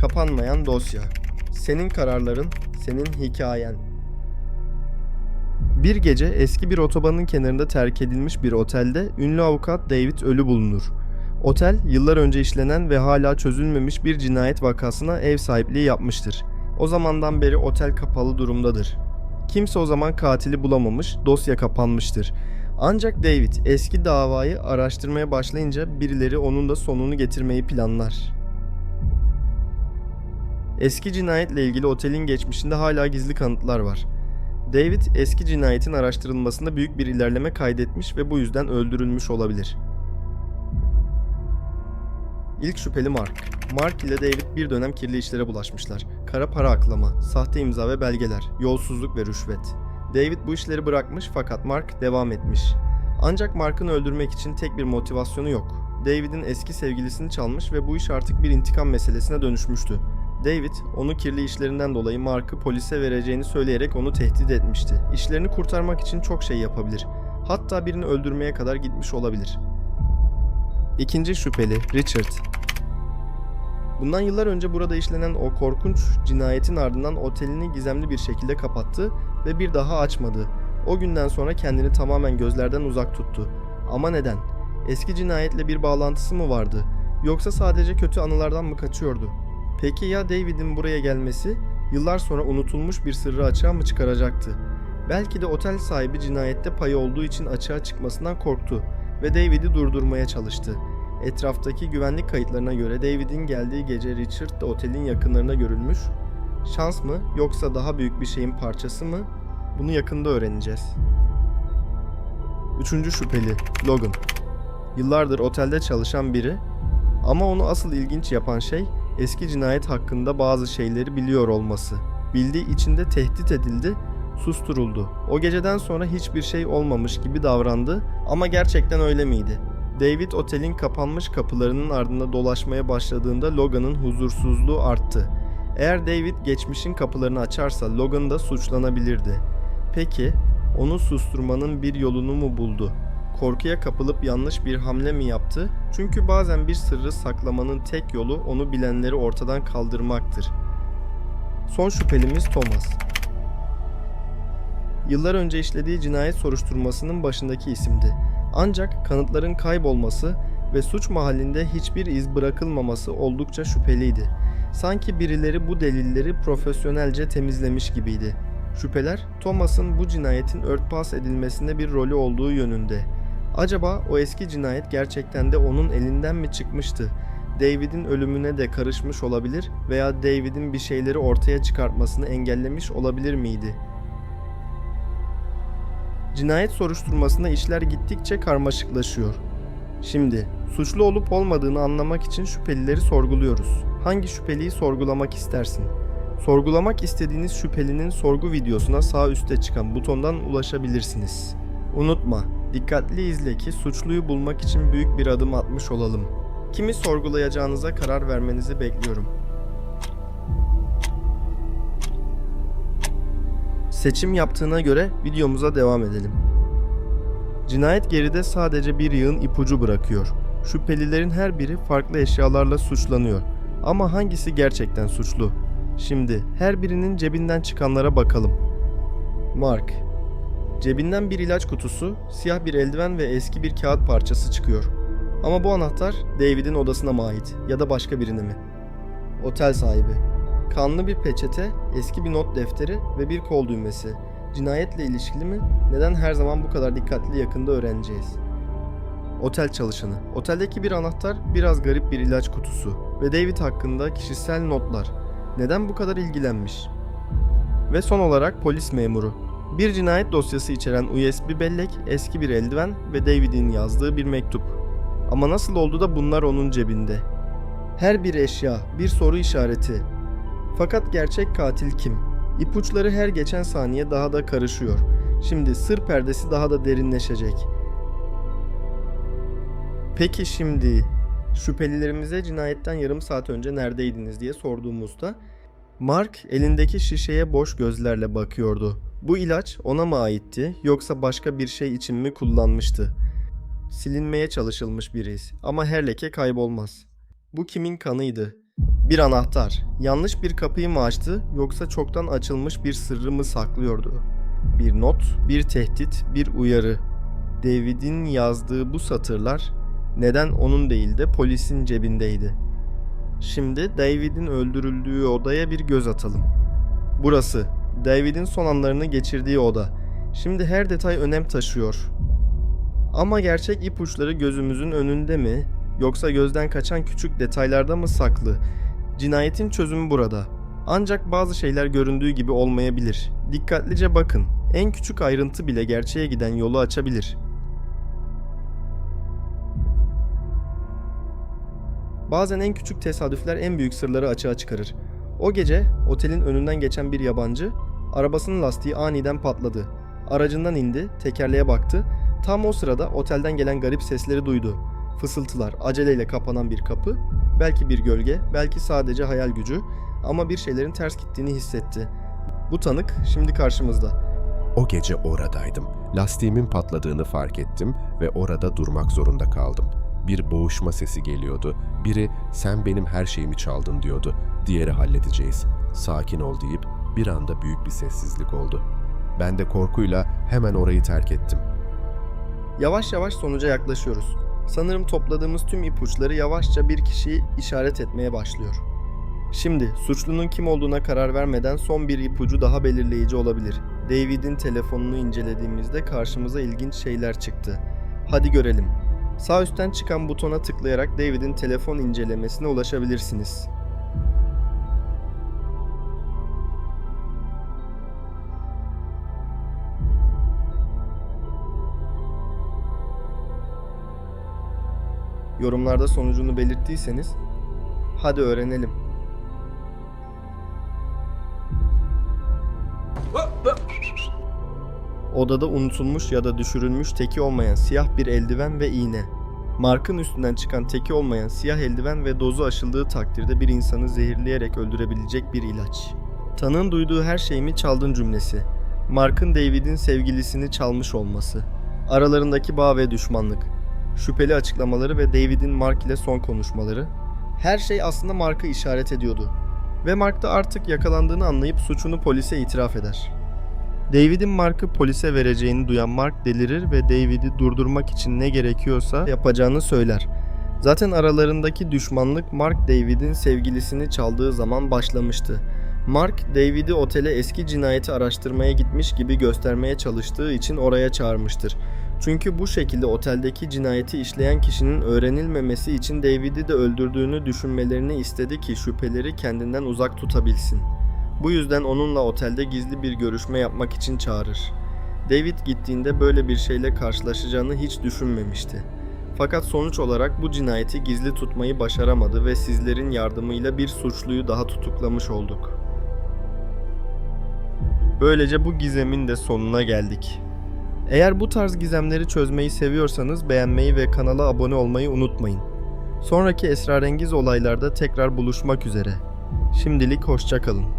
Kapanmayan dosya. Senin kararların, senin hikayen. Bir gece eski bir otobanın kenarında terk edilmiş bir otelde ünlü avukat David ölü bulunur. Otel, yıllar önce işlenen ve hala çözülmemiş bir cinayet vakasına ev sahipliği yapmıştır. O zamandan beri otel kapalı durumdadır. Kimse o zaman katili bulamamış, dosya kapanmıştır. Ancak David eski davayı araştırmaya başlayınca birileri onun da sonunu getirmeyi planlar. Eski cinayetle ilgili otelin geçmişinde hala gizli kanıtlar var. David eski cinayetin araştırılmasında büyük bir ilerleme kaydetmiş ve bu yüzden öldürülmüş olabilir. İlk şüpheli Mark. Mark ile David bir dönem kirli işlere bulaşmışlar. Kara para aklama, sahte imza ve belgeler, yolsuzluk ve rüşvet. David bu işleri bırakmış fakat Mark devam etmiş. Ancak Mark'ın öldürmek için tek bir motivasyonu yok. David'in eski sevgilisini çalmış ve bu iş artık bir intikam meselesine dönüşmüştü. David, onu kirli işlerinden dolayı Mark'ı polise vereceğini söyleyerek onu tehdit etmişti. İşlerini kurtarmak için çok şey yapabilir. Hatta birini öldürmeye kadar gitmiş olabilir. İkinci şüpheli Richard. Bundan yıllar önce burada işlenen o korkunç cinayetin ardından otelini gizemli bir şekilde kapattı ve bir daha açmadı. O günden sonra kendini tamamen gözlerden uzak tuttu. Ama neden? Eski cinayetle bir bağlantısı mı vardı? Yoksa sadece kötü anılardan mı kaçıyordu? Peki ya David'in buraya gelmesi yıllar sonra unutulmuş bir sırrı açığa mı çıkaracaktı? Belki de otel sahibi cinayette payı olduğu için açığa çıkmasından korktu ve David'i durdurmaya çalıştı. Etraftaki güvenlik kayıtlarına göre David'in geldiği gece Richard da otelin yakınlarında görülmüş. Şans mı yoksa daha büyük bir şeyin parçası mı? Bunu yakında öğreneceğiz. Üçüncü şüpheli Logan. Yıllardır otelde çalışan biri ama onu asıl ilginç yapan şey eski cinayet hakkında bazı şeyleri biliyor olması. Bildiği için de tehdit edildi, susturuldu. O geceden sonra hiçbir şey olmamış gibi davrandı ama gerçekten öyle miydi? David otelin kapanmış kapılarının ardında dolaşmaya başladığında Logan'ın huzursuzluğu arttı. Eğer David geçmişin kapılarını açarsa Logan da suçlanabilirdi. Peki, onu susturmanın bir yolunu mu buldu? Korkuya kapılıp yanlış bir hamle mi yaptı? Çünkü bazen bir sırrı saklamanın tek yolu onu bilenleri ortadan kaldırmaktır. Son şüphelimiz Thomas. Yıllar önce işlediği cinayet soruşturmasının başındaki isimdi. Ancak kanıtların kaybolması ve suç mahallinde hiçbir iz bırakılmaması oldukça şüpheliydi. Sanki birileri bu delilleri profesyonelce temizlemiş gibiydi. Şüpheler Thomas'ın bu cinayetin örtbas edilmesinde bir rolü olduğu yönünde. Acaba o eski cinayet gerçekten de onun elinden mi çıkmıştı? David'in ölümüne de karışmış olabilir veya David'in bir şeyleri ortaya çıkartmasını engellemiş olabilir miydi? Cinayet soruşturmasında işler gittikçe karmaşıklaşıyor. Şimdi suçlu olup olmadığını anlamak için şüphelileri sorguluyoruz. Hangi şüpheliyi sorgulamak istersin? Sorgulamak istediğiniz şüphelinin sorgu videosuna sağ üstte çıkan butondan ulaşabilirsiniz. Unutma, dikkatli izle ki suçluyu bulmak için büyük bir adım atmış olalım. Kimi sorgulayacağınıza karar vermenizi bekliyorum. Seçim yaptığına göre videomuza devam edelim. Cinayet geride sadece bir yığın ipucu bırakıyor. Şüphelilerin her biri farklı eşyalarla suçlanıyor. Ama hangisi gerçekten suçlu? Şimdi her birinin cebinden çıkanlara bakalım. Mark Cebinden bir ilaç kutusu, siyah bir eldiven ve eski bir kağıt parçası çıkıyor. Ama bu anahtar David'in odasına mı ait ya da başka birine mi? Otel sahibi. Kanlı bir peçete, eski bir not defteri ve bir kol düğmesi. Cinayetle ilişkili mi? Neden her zaman bu kadar dikkatli yakında öğreneceğiz. Otel çalışanı. Oteldeki bir anahtar biraz garip bir ilaç kutusu ve David hakkında kişisel notlar. Neden bu kadar ilgilenmiş? Ve son olarak polis memuru. Bir cinayet dosyası içeren USB bellek, eski bir eldiven ve David'in yazdığı bir mektup. Ama nasıl oldu da bunlar onun cebinde? Her bir eşya, bir soru işareti. Fakat gerçek katil kim? İpuçları her geçen saniye daha da karışıyor. Şimdi sır perdesi daha da derinleşecek. Peki şimdi şüphelilerimize cinayetten yarım saat önce neredeydiniz diye sorduğumuzda Mark elindeki şişeye boş gözlerle bakıyordu. Bu ilaç ona mı aitti yoksa başka bir şey için mi kullanmıştı? Silinmeye çalışılmış bir iz ama her leke kaybolmaz. Bu kimin kanıydı? Bir anahtar. Yanlış bir kapıyı mı açtı yoksa çoktan açılmış bir sırrı mı saklıyordu? Bir not, bir tehdit, bir uyarı. David'in yazdığı bu satırlar neden onun değil de polisin cebindeydi? Şimdi David'in öldürüldüğü odaya bir göz atalım. Burası, David'in son anlarını geçirdiği oda. Şimdi her detay önem taşıyor. Ama gerçek ipuçları gözümüzün önünde mi? Yoksa gözden kaçan küçük detaylarda mı saklı? Cinayetin çözümü burada. Ancak bazı şeyler göründüğü gibi olmayabilir. Dikkatlice bakın. En küçük ayrıntı bile gerçeğe giden yolu açabilir. Bazen en küçük tesadüfler en büyük sırları açığa çıkarır. O gece otelin önünden geçen bir yabancı arabasının lastiği aniden patladı. Aracından indi, tekerleğe baktı. Tam o sırada otelden gelen garip sesleri duydu. Fısıltılar, aceleyle kapanan bir kapı, belki bir gölge, belki sadece hayal gücü ama bir şeylerin ters gittiğini hissetti. Bu tanık şimdi karşımızda. O gece oradaydım. Lastiğimin patladığını fark ettim ve orada durmak zorunda kaldım. Bir boğuşma sesi geliyordu. Biri sen benim her şeyimi çaldın diyordu. Diğeri halledeceğiz. Sakin ol deyip bir anda büyük bir sessizlik oldu. Ben de korkuyla hemen orayı terk ettim. Yavaş yavaş sonuca yaklaşıyoruz. Sanırım topladığımız tüm ipuçları yavaşça bir kişiyi işaret etmeye başlıyor. Şimdi suçlunun kim olduğuna karar vermeden son bir ipucu daha belirleyici olabilir. David'in telefonunu incelediğimizde karşımıza ilginç şeyler çıktı. Hadi görelim. Sağ üstten çıkan butona tıklayarak David'in telefon incelemesine ulaşabilirsiniz. Yorumlarda sonucunu belirttiyseniz hadi öğrenelim. Odada unutulmuş ya da düşürülmüş teki olmayan siyah bir eldiven ve iğne. Markın üstünden çıkan teki olmayan siyah eldiven ve dozu aşıldığı takdirde bir insanı zehirleyerek öldürebilecek bir ilaç. Tanığın duyduğu her şeyimi çaldın cümlesi. Mark'ın David'in sevgilisini çalmış olması. Aralarındaki bağ ve düşmanlık. Şüpheli açıklamaları ve David'in Mark ile son konuşmaları. Her şey aslında Mark'ı işaret ediyordu. Ve Mark da artık yakalandığını anlayıp suçunu polise itiraf eder. David'in Mark'ı polise vereceğini duyan Mark delirir ve David'i durdurmak için ne gerekiyorsa yapacağını söyler. Zaten aralarındaki düşmanlık Mark David'in sevgilisini çaldığı zaman başlamıştı. Mark, David'i otele eski cinayeti araştırmaya gitmiş gibi göstermeye çalıştığı için oraya çağırmıştır. Çünkü bu şekilde oteldeki cinayeti işleyen kişinin öğrenilmemesi için David'i de öldürdüğünü düşünmelerini istedi ki şüpheleri kendinden uzak tutabilsin. Bu yüzden onunla otelde gizli bir görüşme yapmak için çağırır. David gittiğinde böyle bir şeyle karşılaşacağını hiç düşünmemişti. Fakat sonuç olarak bu cinayeti gizli tutmayı başaramadı ve sizlerin yardımıyla bir suçluyu daha tutuklamış olduk. Böylece bu gizemin de sonuna geldik. Eğer bu tarz gizemleri çözmeyi seviyorsanız beğenmeyi ve kanala abone olmayı unutmayın. Sonraki esrarengiz olaylarda tekrar buluşmak üzere. Şimdilik hoşçakalın.